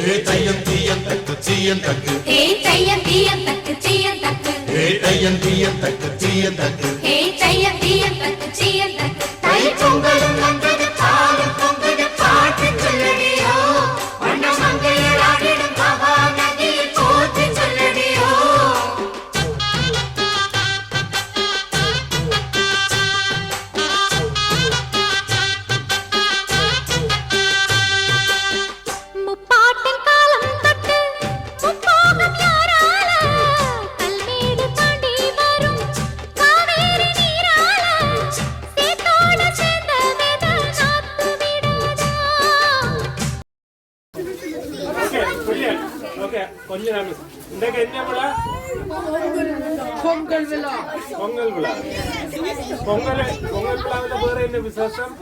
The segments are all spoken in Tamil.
தையம் தீயம் தக்கு தீயம் தக்கு ஹே தையம் தீயம் தக்கு தீயம் தக்கு ஏ தையம் தீயம் தக்கு தீயம் தக்கு ஹே தையம் தீயம் தக்கு தீயம் தக்கு தை பொங்கலும் வந்தது கொஞ்ச நேரம் இன்றைக்கு என்ன விழா பொங்கல் விழா. பொங்கல் விழா. பொங்கல் பொங்கல் விழாவில் வேற என்ன விசேஷம்?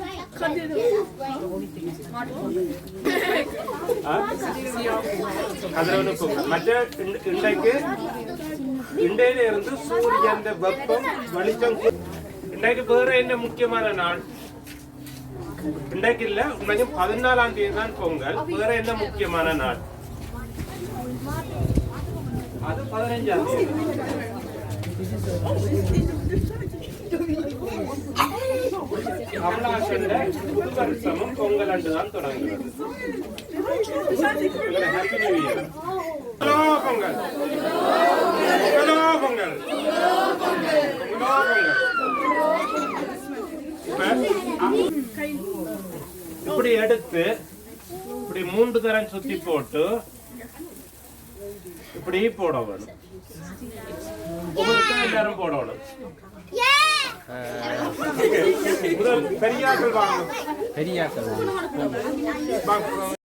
கதிரவனு பொங்கல் மற்ற இன்- இன்றைக்கு இன்றையில இருந்து சூரியன் வெப்பம் வெளிச்சம் இன்றைக்கு வேற என்ன முக்கியமான நாள்? இன்றைக்கு இல்ல உண்மையும் பதினாலாம் தேதி தான் பொங்கல். வேற என்ன முக்கியமான நாள்? அது பதினஞ்சாம் தேதி புது வருஷமும் பொங்கல் அன்று தான் தொடங்குகிறது. பொங்கல். பொங்கல். இப்படி எடுத்து இப்படி மூன்று தரம் சுத்தி போட்டு இப்படி போட வேணும். எல்லாரும் போடணும். பெரியாக்கள் வாங்க பெரியாக்கள் வாங்க.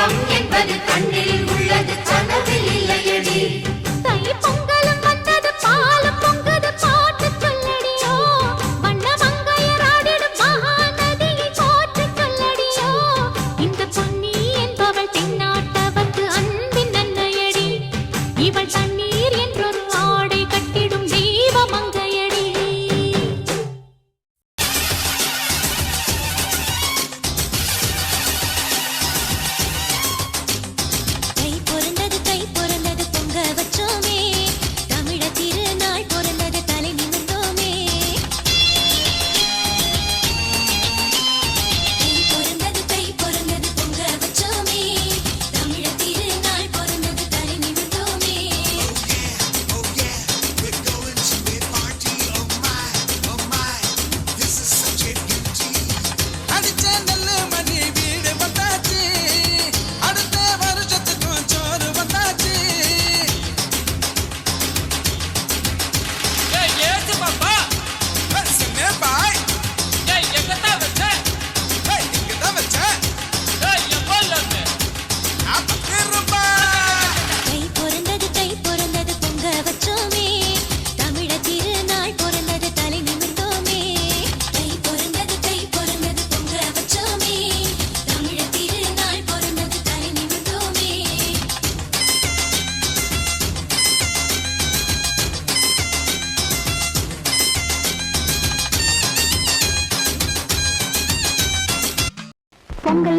நம்ம என்பது கண்ணில்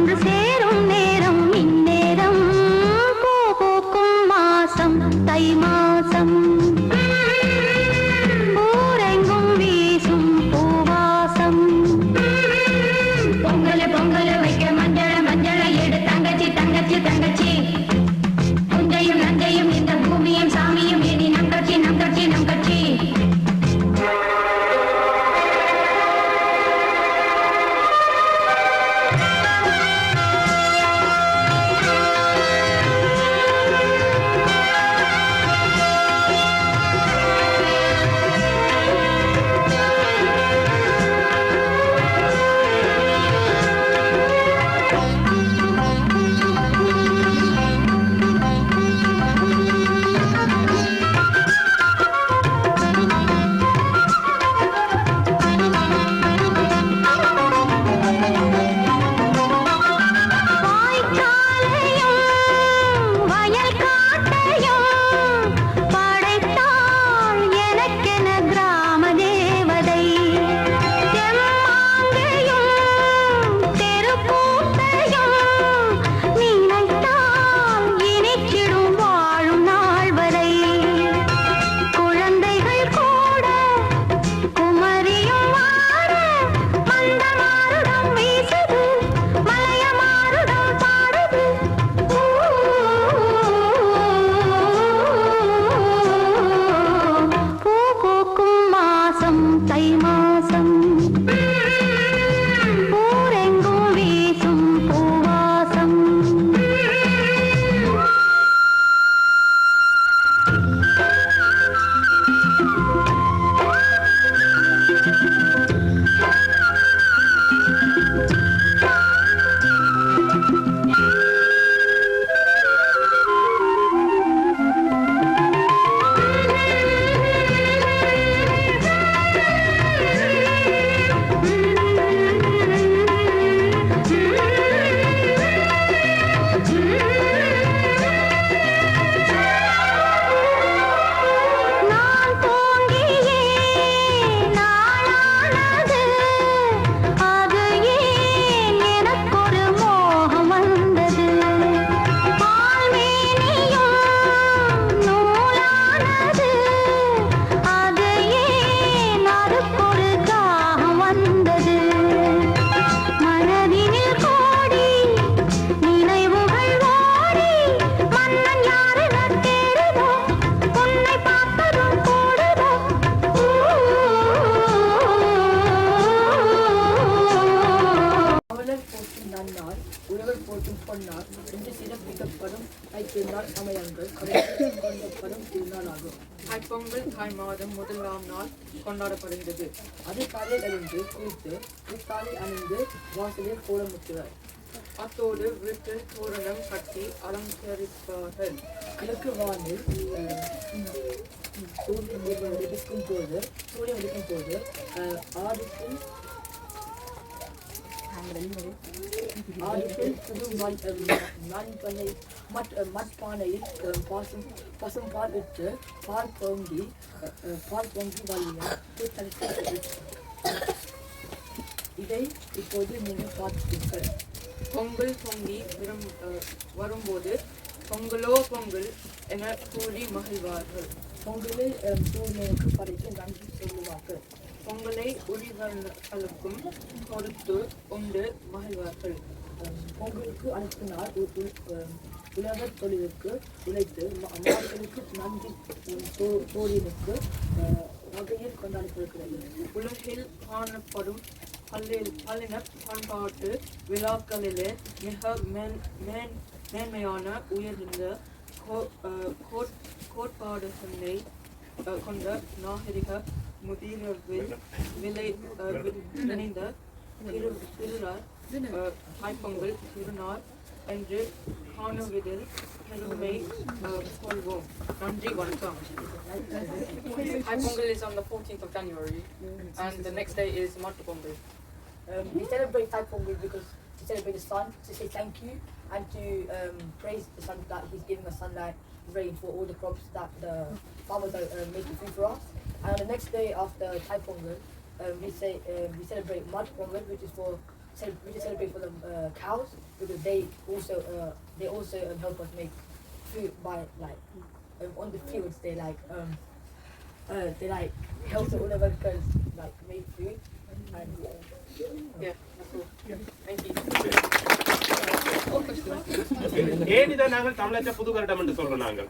வந்து சேரும் நே தைத்திருநாள் சமயங்கள் கொண்டப்படும் திருநாளாகும் தைப்பொங்கல் தாய் மாதம் முதலாம் நாள் கொண்டாடப்படுகிறது. அதிகாலை எழுந்து குளித்து புத்தாலை அணிந்து வாசலில் கோலமுற்றுவர் அத்தோடு வீட்டில் தோரணம் கட்டி அலங்கரிப்பார்கள். கிழக்கு வானில் சூரியன் உதிக்கும் போது சூரியன் உதிக்கும் போது ஆடிப்பில் ஆடிப்பில் புது மண் மண்பனை மட் மட்பானையில் அஹ், பாசும் பசும் பால் விட்டு பால் பொங்கி பால் பொங்கி வழிய இதை இப்போது நீங்கள் பார்த்தீர்கள் பொங்கல் பொங்கி விரும் வரும்போது பொங்கலோ பொங்கல் என கூறி மகிழ்வார்கள். பொங்கலை சூழ்நிலைக்கு சூரியனுக்கு படைத்து நன்றி சொல்லுவார்கள். பொங்கலை உரிவர்களுக்கும் கொடுத்து உண்டு மகிழ்வார்கள். உங்களுக்கு அனுப்பினார் அடுத்த தொழிலுக்கு உழைத்து மக்களுக்கு நன்றி உம், வகையில் கொண்டாடப்படுகிறது உலகில் காணப்படும் பல்லில் பல்லின பண்பாட்டு விழாக்களிலே மிக மேன் மேன் மேன்மையான உயர்ந்த கோ- கோட்- கோட்பாடுகளை கொண்ட நாகரிக முதிரவில் விளை அஹ், வி- இணைந்த திரு திருநாள் அஹ், தைப்பொங்கல் திருநாள் என்று காணுவதில் பெருமை அஹ், கொள்வோம் நன்றி வணக்கம் Pongal is on the 14th of January, and the next day is Matu Pongal. Um, we celebrate Thai Pongal because to celebrate the sun, to say thank you, and to um, praise the sun that he's giving us sunlight, rain for all the crops that the farmers are uh, making food for us. And on the next day after Thai Pongal, um, we say um, we celebrate Mud Pongal, which is for we just celebrate for the uh, cows because they also uh, they also um, help us make food by like um, on the fields they like um, uh, they like help the all of us like make food ஏன் இதை நாங்கள் தமிழற்ற புது என்று சொல்றோம் நாங்கள்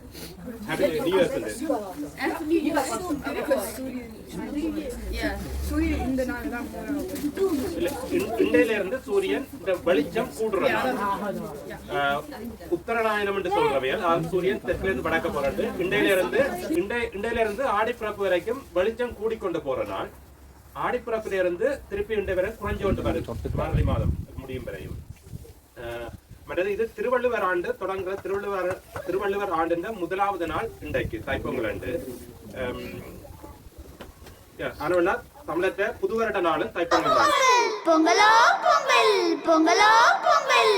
இன்றையில இருந்து சூரியன் இந்த வெளிச்சம் கூடுற நாள் ஆஹ், உத்தரநாயனம் என்று சொல்றவையல் சூரியன் தெற்கிலிருந்து வடக்க போறது இண்டையில இருந்து இண்டை இண்டையில இருந்து ஆடிப்பிறப்பு வரைக்கும் வெளிச்சம் கூடிக்கொண்டு போற நாள் ஆடிப்பிறப்பில இருந்து திருப்பி இண்டை வரை குறைஞ்சு கொண்டு வருது மார்கழி மாதம் முடியும் வரையும். ஆஹ், மற்றது இது திருவள்ளுவர் ஆண்டு தொடங்குற திருவள்ளுவர் திருவள்ளுவர் ஆண்டுன்ற முதலாவது நாள் இன்றைக்கு தைப்பொங்கல் ஆண்டு ஆனால் தமிழத்தை புது வருட நாளும் தைப்பொங்கல் நாள் பொங்கலோ பொங்கல் பொங்கலோ பொங்கல்.